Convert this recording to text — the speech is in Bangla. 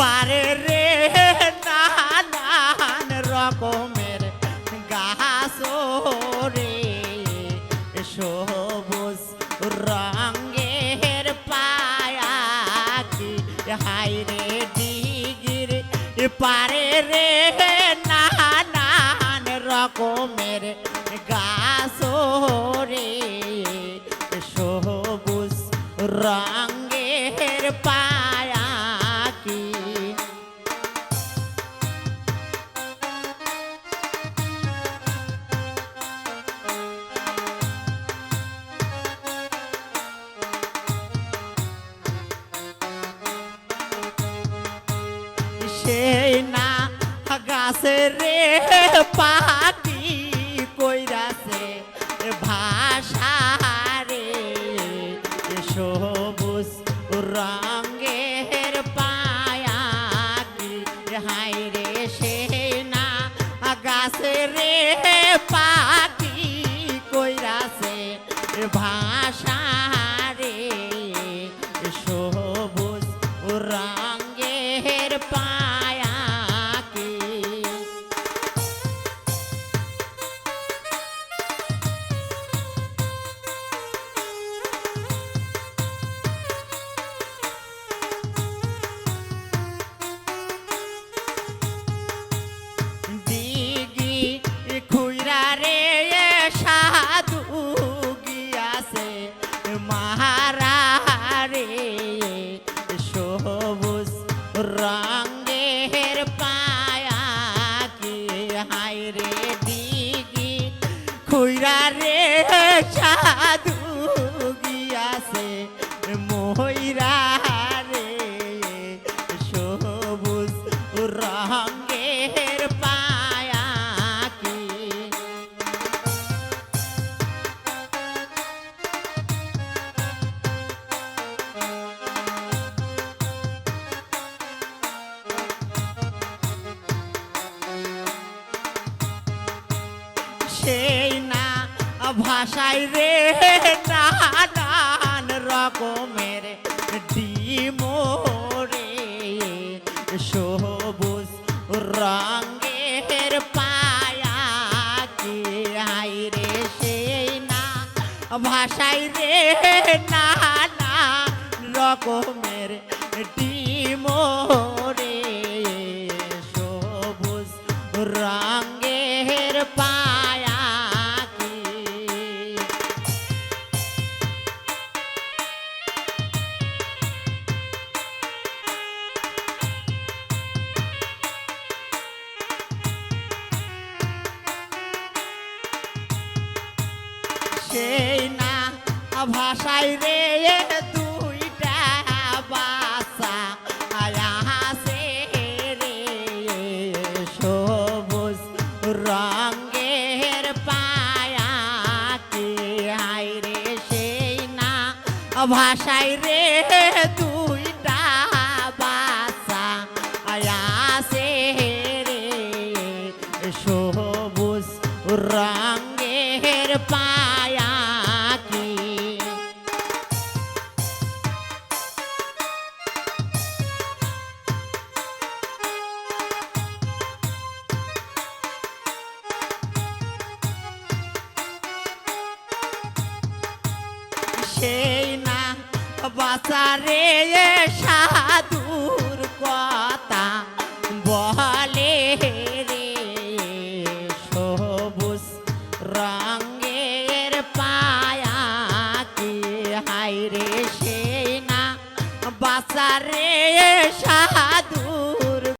পারে রে পারে রে নানান রকমের গাছ রে। সবুজ রঙের পায়া সেই না, গাছে রে পাখি কইরাছে ভাষা রে সবুজ রঙের পায়া কি? হাই রে সেই না, গাছে রে পাখি কইরাছে ভাষা সবুজ সেই না, ভাষায় রে রকমের সবুজ রঙের পায়া রে সেই না, ভাষায় রে নানা রকমের ডিমোরে সবুজ রঙের সেই না? ভাষায় রে দুইটা রে রঙের পায়া। রে ভাষায় রে, দুইটা বাসা আয়াসে রে, সবুজ রঙের সেই না। বাসারে সাধুর কথা বলে রে, সবুজ রঙের পায়া কি? হাই রে, সেই না। বাসারে